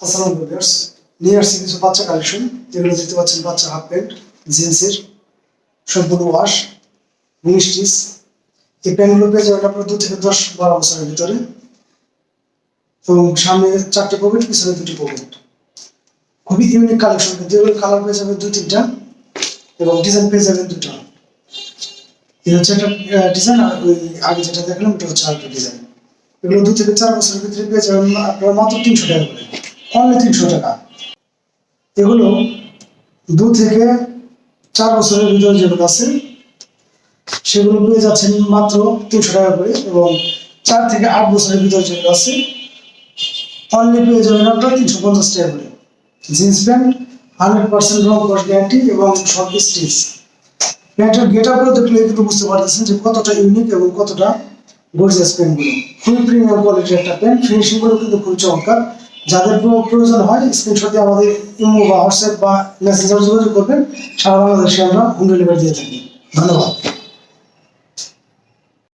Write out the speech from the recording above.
আসসালামু ভিউয়ার্স নিয়ে আসছি কিছু বাচ্চা কালেকশন যেগুলো দেখতে পাচ্ছেন বাচ্চা হাফ প্যান্ট জিন্সের সম্পূর্ণ ওয়াশ উনিশ এই প্যান্টগুলো পেয়ে যাবেন আপনার দু থেকে দশ বারো বছরের ভিতরে। এবং সামনে চারটে পকেট পিছনে দুটি পকেট খুবই ইউনিক কালেকশন এগুলো কালার পেয়ে যাবেন দু তিনটা এবং ডিজাইন পেয়ে যাবেন দুটো। এই হচ্ছে একটা ডিজাইন আর ওই আগে যেটা দেখলাম, ওটা হচ্ছে আরেকটা ডিজাইন এগুলো দু থেকে চার বছরের ভিতরে পেয়ে যাবেন আপনারা মাত্র তিনশো টাকা করে। অনলি তিনশো টাকা। এগুলো দু থেকে চার বছরের ভিতরে যেগুলো আছে, সেগুলো পেয়ে যাচ্ছেন মাত্র তিনশো টাকা করে এবং চার থেকে আট বছরের ভিতরে যেগুলো আছে অনলি পেয়ে যাবেন আপনারা তিনশো পঞ্চাশ টাকা করে। জিন্স প্যান্ট হান্ড্রেড পার্সেন্ট রং কস গ্যারান্টি এবং সব স্টিচ প্যান্টের গেট আপগুলো দেখলে কিন্তু বুঝতে পারতেছেন যে কতটা ইউনিক এবং কতটা গর্জিয়াস প্যান্টগুলো। খুবই প্রিমিয়াম কোয়ালিটির একটা প্যান্ট ফিনিশিংগুলো কিন্তু খুব চমৎকার। যাদের প্রয়োজন হয় স্ক্রিনশট দিয়ে আমাদের ইমো বা হোয়াটসঅ্যাপ বা মেসেঞ্জার যোগাযোগ করবেন। সারা বাংলাদেশে আমরা হোম ডেলিভারি দিয়ে থাকি। ধন্যবাদ।